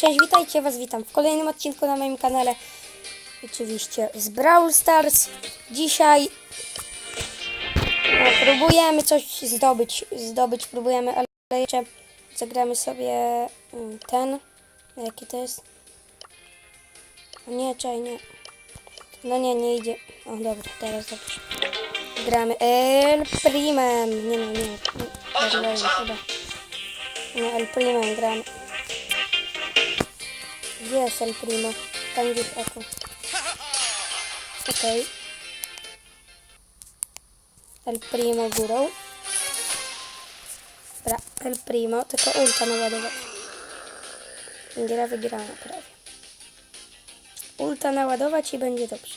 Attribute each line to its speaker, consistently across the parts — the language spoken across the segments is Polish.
Speaker 1: Cześć, witajcie Was, witam w kolejnym odcinku na moim kanale. Oczywiście z Brawl Stars. Dzisiaj no, próbujemy coś zdobyć, zdobyć próbujemy, ale jeszcze zagramy sobie mm, ten. Jaki to jest? Nie, czekaj, nie. No nie, nie idzie. O dobra, teraz dobrze. Gramy El Primem. Nie, nie, nie. Chyba. Nie, El Primem gramy. Gdzie jest El Primo? Tam gdzieś oko. Okej. El Primo górą. Dobra, El Primo, tylko ulta naładować. Gra wygrana prawie. Ulta naładować i będzie dobrze.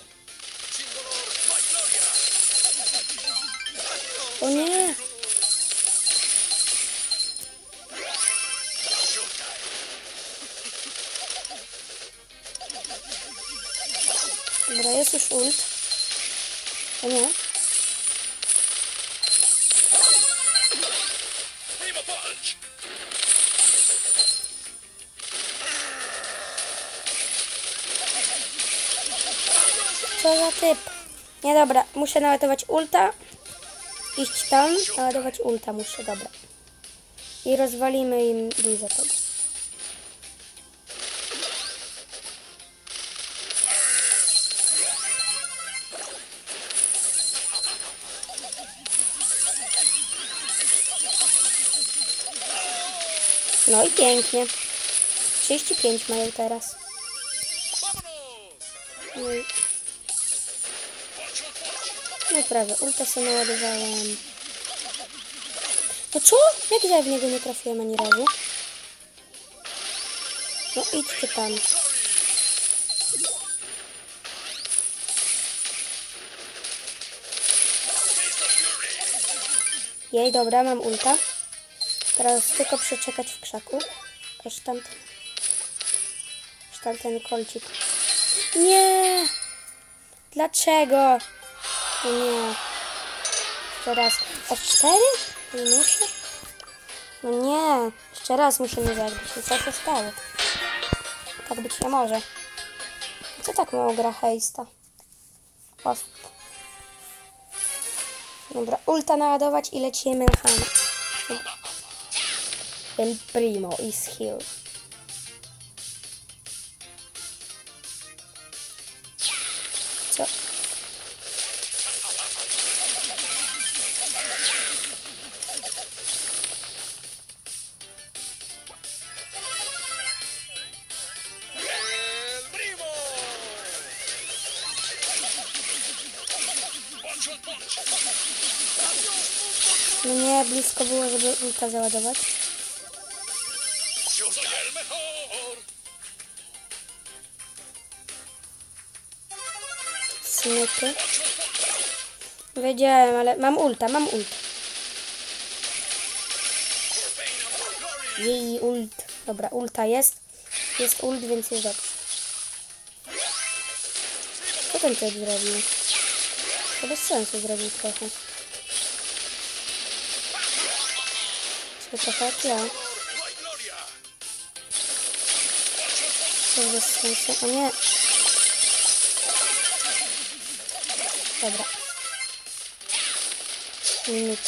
Speaker 1: O nie! Dobra, muszę naładować ulta. Iść tam, naładować ulta muszę, dobra. I rozwalimy im dużo tego. No i pięknie. 35 mają teraz. No. No ulta sobie naładowałem. No co? Jak ja w niego nie trafiłem ani razu? No idźcie tam. Jej, dobra, mam ulta. Teraz tylko przeczekać w krzaku. Aż tamten... Aż tamten kolcik. Nie! Dlaczego? No nie. Jeszcze raz. Aż cztery? Nie muszę? No nie. Jeszcze raz musimy zabić. I co się stało? Tak być nie może. Co tak mało gra hejsta? Post. Dobra, ulta naładować i lecimy na. Dobra. El primo is here. Blisko było, żeby ulta załadować. Smyky. Wiedziałem, ale mam ulta, mam ult. Jej ult. Dobra, ulta jest. Jest ult, więc jest dobrze. Co ten typ zrobił? To bez sensu zrobił trochę. Trochę. To jest bez sensu. O nie. Dobra. Minut.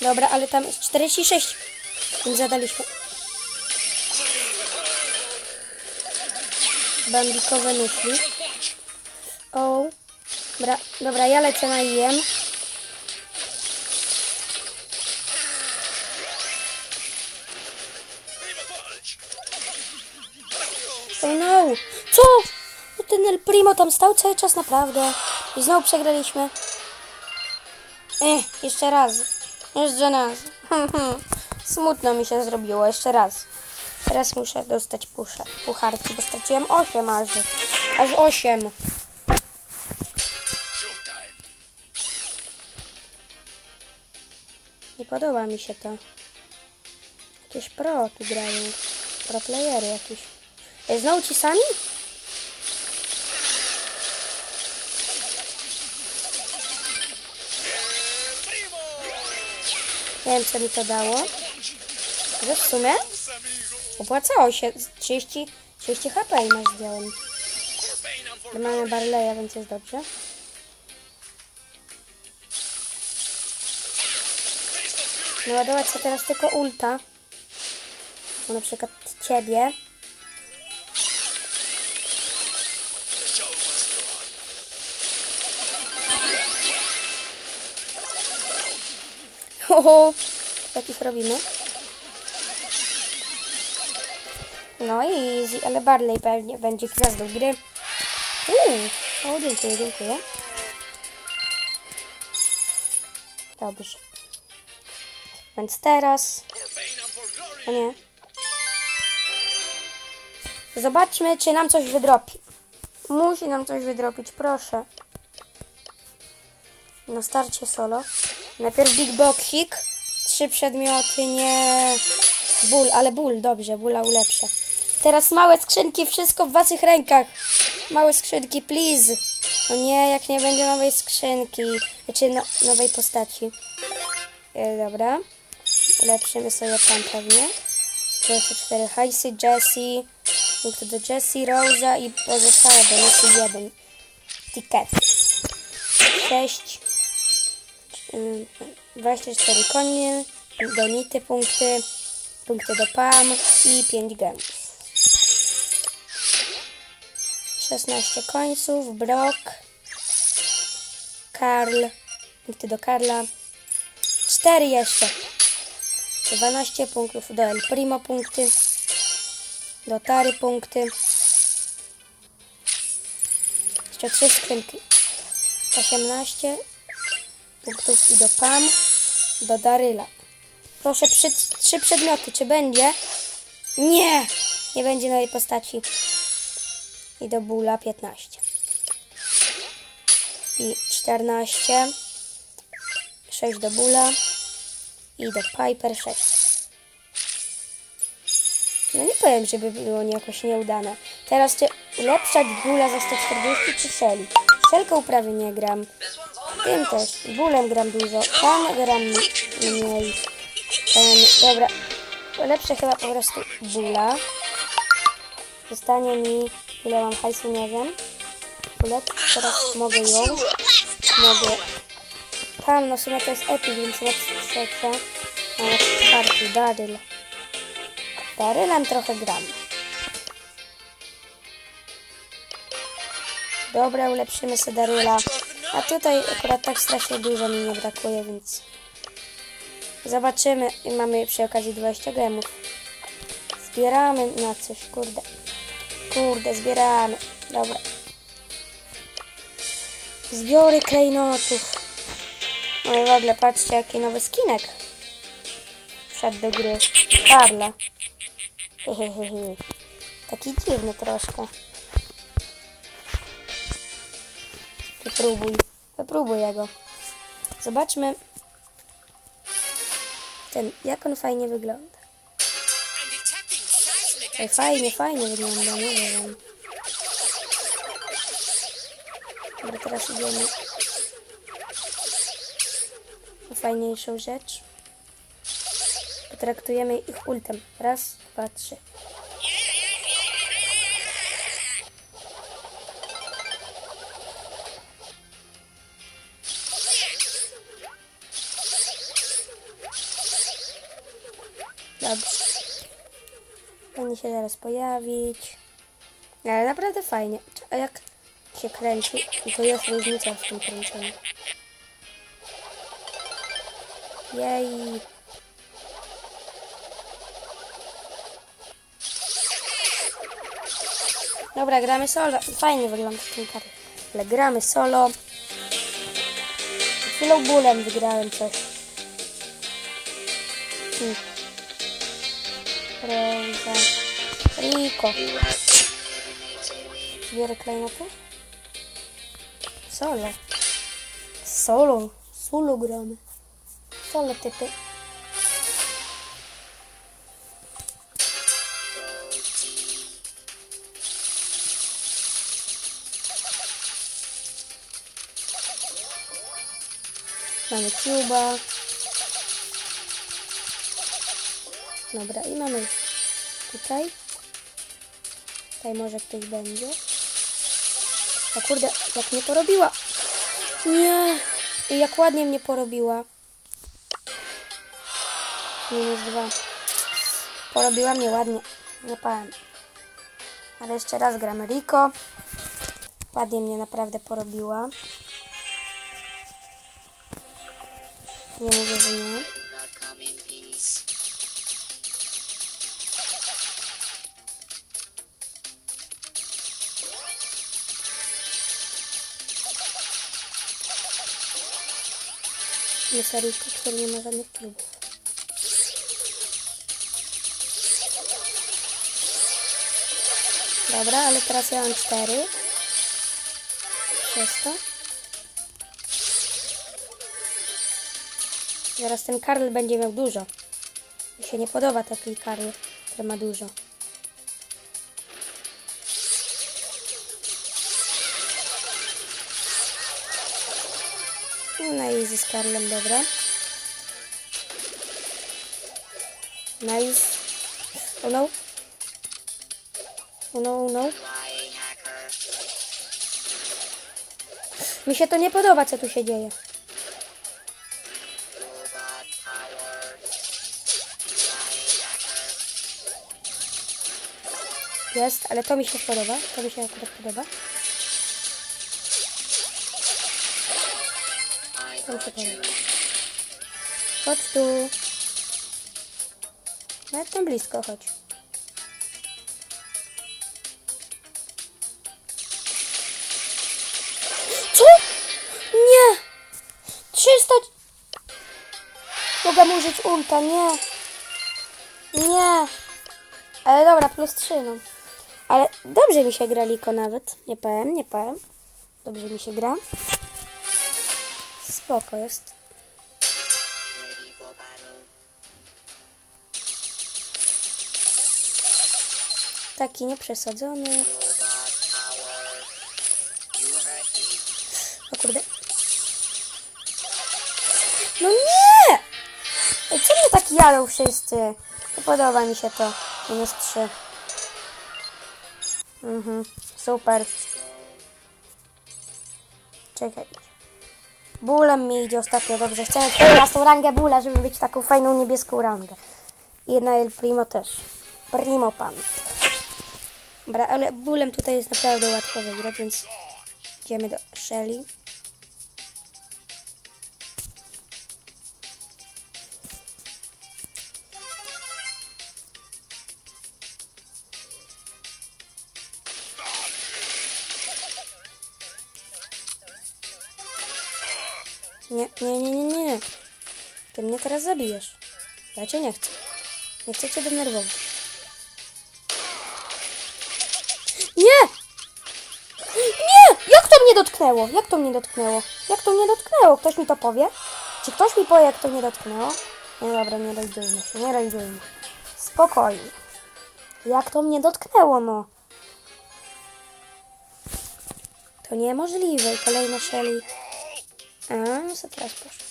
Speaker 1: Dobra, ale tam jest 46. Im zadaliśmy. Bambikowe myśli. O. Dobra, dobra, ja lecę na IM. Oh no! Co? No ten El Primo tam stał cały czas naprawdę. I znowu przegraliśmy. Eh, jeszcze raz. Jeszcze raz. Smutno mi się zrobiło. Jeszcze raz. Teraz muszę dostać pucharki, bo straciłem 8 aż. Aż 8. Nie podoba mi się to. Jakieś pro tu grają. Pro playery jakieś. E, znowu ci sami? Nie wiem co mi to dało. Że w sumie opłacało się. 30, 30 HP i masz zdjąłem. Mamy Barleya, więc jest dobrze. Naładować sobie teraz tylko ulta. Bo na przykład ciebie. Hoho! Takich robimy. No i easy, ale Barley pewnie będzie gwiazdą gry. Uuu, o dziękuję, dziękuję. Dobrze. Więc teraz... O nie. Zobaczmy, czy nam coś wydropi. Musi nam coś wydropić, proszę. Na starcie solo. Najpierw Big Boxik. Trzy przedmioty, nie... Ból, ale ból, dobrze, bóla ulepszę. Teraz małe skrzynki, wszystko w waszych rękach. Małe skrzynki, please. O nie, jak nie będzie nowej skrzynki. Znaczy no, nowej postaci. E, dobra. Ulepszymy sobie tam pewnie. 24 hajsy, Jessie, punkt do Jessie, Rosa i pozostałe bonusy 1. Ticket. 6. 24 konie, donity punkty, punkty do PAM i 5 gemów. 16 końców, Brock, Karl, punkty do Karla, 4 jeszcze. 12 punktów do El Primo punkty. Do Tary punkty. Jeszcze 3 skrzynki. 18 punktów i do Pam. Do Daryla. Proszę przy, trzy przedmioty. Czy będzie? Nie! Nie będzie nowej postaci. I do Bula 15. I 14. 6 do Bula i do Piper 6. No nie powiem, żeby było jakoś nieudane. Teraz czy ulepszać bóla za 140 czy Shelly? Szelką prawie nie gram. Tym też. Bólem gram dużo. Tam gram mniej. Ten, dobra. Ulepszę chyba po prostu bóla. Zostanie mi... Ile mam hajsu, nie wiem. Teraz mogę ją. Mogę tam, no w sumie to jest epic, więc trzecia. Ale czwarty, Daryl. Darylem trochę gram. Dobra, ulepszymy sobie Daryla. A tutaj akurat tak strasznie dużo mi nie brakuje, więc... Zobaczymy. I mamy przy okazji 20 gemów. Zbieramy na coś, kurde. Kurde, zbieramy. Dobra. Zbiory klejnotów. No i w ogóle patrzcie jaki nowy skinek. Wszedł do gry. Karla. Hehehe. Taki dziwny troszkę. Wypróbuj. Wypróbuj jego. Zobaczmy ten, jak on fajnie wygląda. Ej, fajnie, fajnie wygląda, nie wiem. Dobra, teraz idziemy po fajniejszą rzecz. Potraktujemy ich ultem. Raz, dwa, trzy. Dobrze. Powinien się zaraz pojawić. Ale naprawdę fajnie. A jak się kręci, to jest różnica w tym kręceniu. Jej. Dobra, gramy solo. Fajnie wygląda ten kart. Ale gramy solo. Chwilą bólem wygrałem coś. Hmm. Rico. Biorę klejnoty. Solo. Solo. Solo gramy. Solo typy. Mamy Cuba. Dobra, i mamy tutaj. Tutaj może ktoś będzie. O kurde, jak mnie porobiła. Nie. I jak ładnie mnie porobiła. Minus dwa. Porobiła mnie ładnie. Nie powiem. Ale jeszcze raz gramy Rico. Ładnie mnie naprawdę porobiła. Nie mówię, że nie. Jest Rico, który nie ma żadnych klubów. Dobra, ale teraz ja mam cztery. Przez. Zaraz ten Karl będzie miał dużo. Mi się nie podoba taki Karl, który ma dużo. Na easy z Karlem, dobra. Nice. Oh no. Oh no, oh no. Mi się to nie podoba, co tu się dzieje. Jest, ale to mi się podoba. To mi się akurat podoba. Mi się. Chodź tu. Nawet tam blisko, chodź. Co? Nie! 300... Mogę użyć ulta, nie. Nie. Ale dobra, plus 3, no. Ale dobrze mi się gra Liko nawet. Nie powiem, nie powiem. Dobrze mi się gra. Spoko jest. Taki nieprzesadzony. O kurde. No nie! Mnie tak jadą wszyscy? Nie podoba mi się to. Minus 3. Mhm, super. Czekaj. Bólem mi idzie ostatnio dobrze. Chcę 14 rangę bóla, żeby mieć taką fajną niebieską rangę. I jedna El Primo też. Primo pan. Dobra, ale bólem tutaj jest naprawdę łatwo wygrać, więc idziemy do Shelly. Nie, nie, nie, nie, nie. Ty mnie teraz zabijesz. Ja cię nie chcę. Nie chcę cię denerwować. Nie! Nie! Jak to mnie dotknęło? Jak to mnie dotknęło? Jak to mnie dotknęło? Ktoś mi to powie? Czy ktoś mi powie, jak to mnie dotknęło? Nie, dobra, nie rajdujmy się, nie rajdujmy. Spokojnie. Jak to mnie dotknęło, no? To niemożliwe. Kolejna Shelly. A, no co teraz poszło?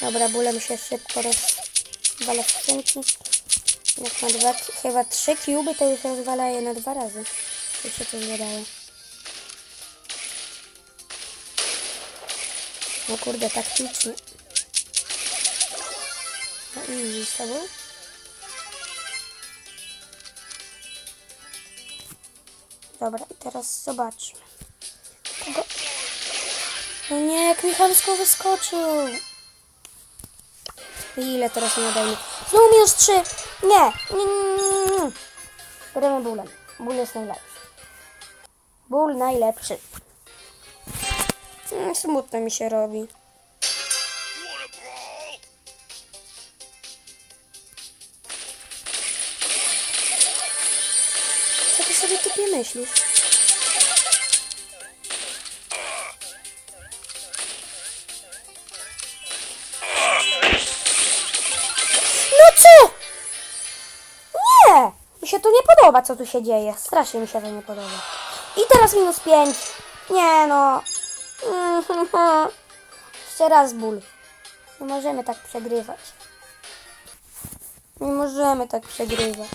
Speaker 1: Dobra, bólem się szybko rozwala skrzynki. Jak ma dwa, chyba trzy kuby, to już rozwala je na dwa razy. Jak się to wydaje. No kurde, taktycznie. No i z tobą? Dobra, i teraz zobaczmy. Kogo... No nie, jak wyskoczył. Ile teraz nie odejmie? Znowu minus 3! Nie! Nie, nie. Bierzemy bólem. Ból jest najlepszy. Ból najlepszy. Mm, smutno mi się robi. Co ty sobie typie myślisz? Podoba, co tu się dzieje. Strasznie mi się to nie podoba. I teraz minus 5. Nie no. Jeszcze raz ból. Nie możemy tak przegrywać. Nie możemy tak przegrywać.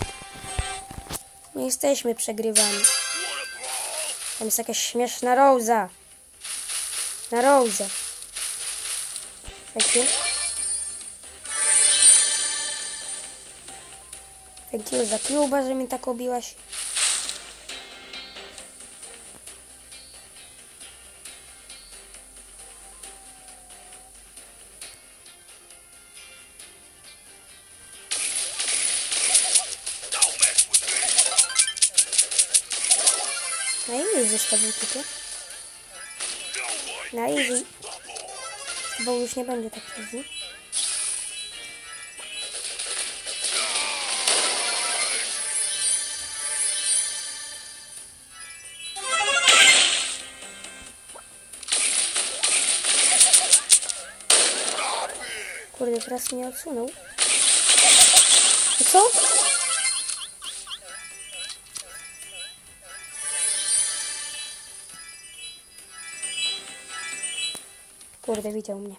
Speaker 1: Nie jesteśmy przegrywani. Tam jest jakaś śmieszna Rosa. Na Rose. Thank Thank you za kluba, że mi tak obiłaś. Na ile zostawił tutaj? Na
Speaker 2: bubble.
Speaker 1: Bo już nie będzie tak easy. Kurde, teraz mnie odsunął. Co? Kurde, widział mnie.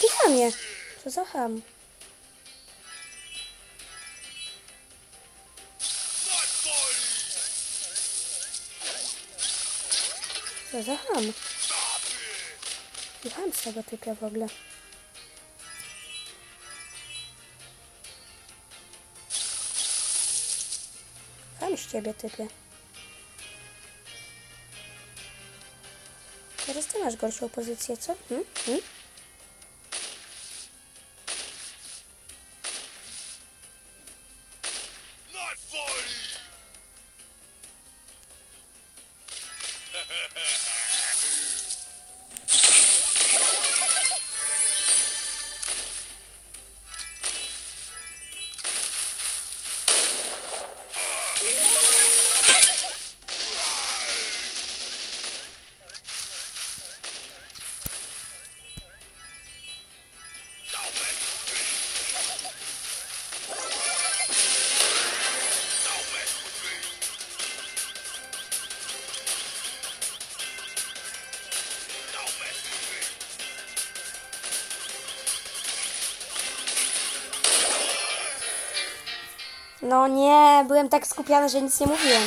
Speaker 1: Ty chamie! Co za ham? Co za ham? Ty ham z tego typia w ogóle. Ham z ciebie typie. Teraz ty masz gorszą pozycję, co? Hmm? Hmm? No nie, byłem tak skupiony, że nic nie mówiłem.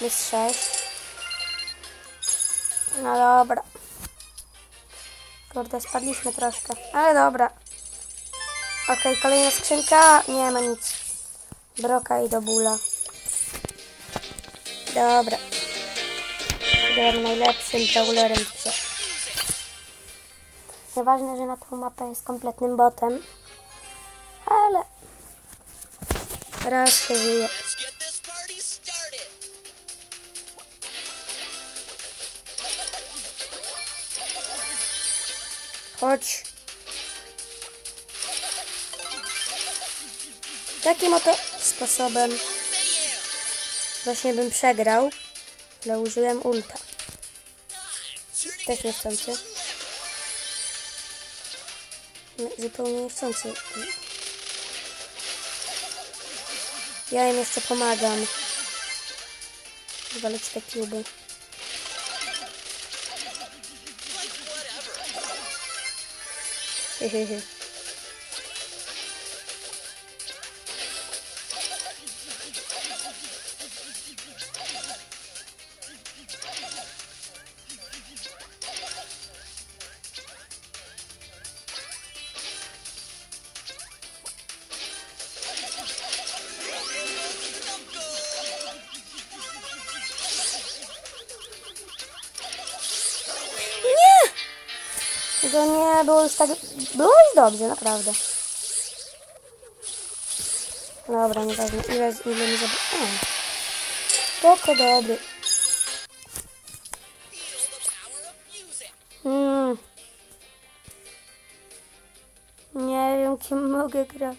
Speaker 1: Jest sześć. No dobra. Kurde, spadliśmy troszkę, ale dobra. Okej, kolejna skrzynka. Nie ma nic. Broka i do bóla. Dobra. Gram najlepszym brawlerem w. Nieważne, że na tą mapę jest kompletnym botem. Ale raz
Speaker 3: started.
Speaker 1: Chodź. Takim oto sposobem właśnie bym przegrał, ale użyłem ulta. Też niechcący. Zupełnie niechcący. Ja im jeszcze pomagam. Zwalać te kluby. Hehehe. Było już tak... Było już dobrze, naprawdę. Dobra, nieważne. Ile, ile mi zabrał... Spoko, dobry.
Speaker 3: Feel the power of music.
Speaker 1: Mm. Nie wiem, kim mogę grać.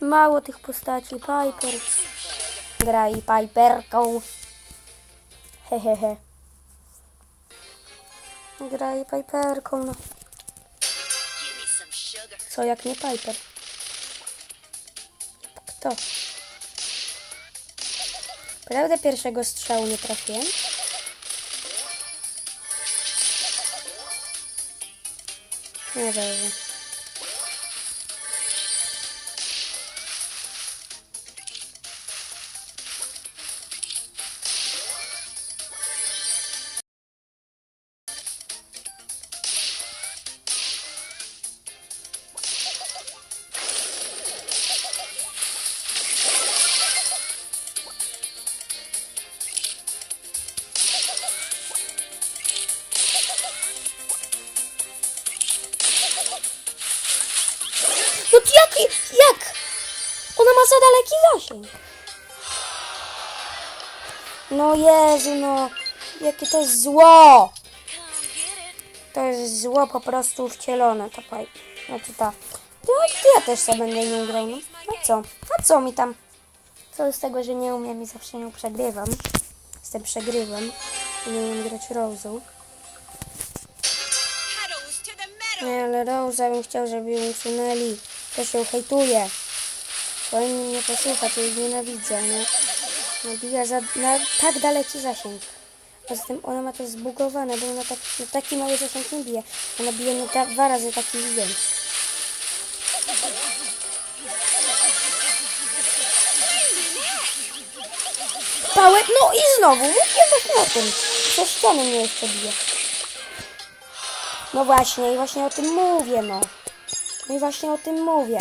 Speaker 1: Mało tych postaci. Piper. Graj Piperką. Hehehe. Graj Piperką, no. Co jak nie Piper? Kto? Prawda pierwszego strzału nie trafiłem? Nie dobrze. No Jezu, no. Jakie to jest zło! To jest zło po prostu wcielone, ta pipe. Znaczy ta. No ja też sobie będę nią grał, no. co? A co mi tam? Co z tego, że nie umiem i zawsze nią przegrywam. Z tym przegrywam. I nie umiem grać Rose'ą. Nie, ale Rose'a bym chciał, żeby ją usunęli. To się hejtuje. Powinien mnie posłuchać, ja ich nienawidzę, no. Nabija za, na tak daleki zasięg. Poza tym ona ma to zbugowane, bo ona tak, na taki mały zasięg nie bije. Ona bije na dwa razy taki większy. Pałek, no i znowu, mówię właśnie o tym. Przez ściany mnie jeszcze bije. No właśnie, i właśnie o tym mówię, no. No i właśnie o tym mówię.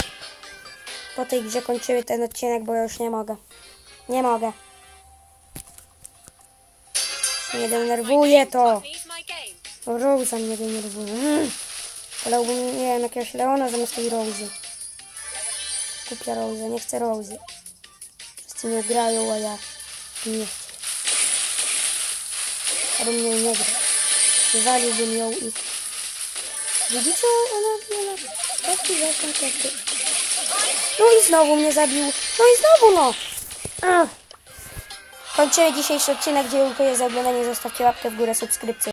Speaker 1: Po tej grze kończymy ten odcinek, bo ja już nie mogę. Nie mogę. Nie denerwuje to. Rosa mnie denerwuje. Mm. Wolałbym, nie wiem, jakiegoś Leona zamiast tej Rosy. Kupia Rosa, nie chcę Rosy. Wszyscy nie grają, a ja nie chcę. Ja bym nią nie grał. Wywaliłbym ją i... Widzicie, ona ma taki zasięg jak. No i znowu mnie zabił. No i znowu no. Ach. Kończymy dzisiejszy odcinek. Dziękuję za oglądanie. Zostawcie łapkę w górę, subskrypcję.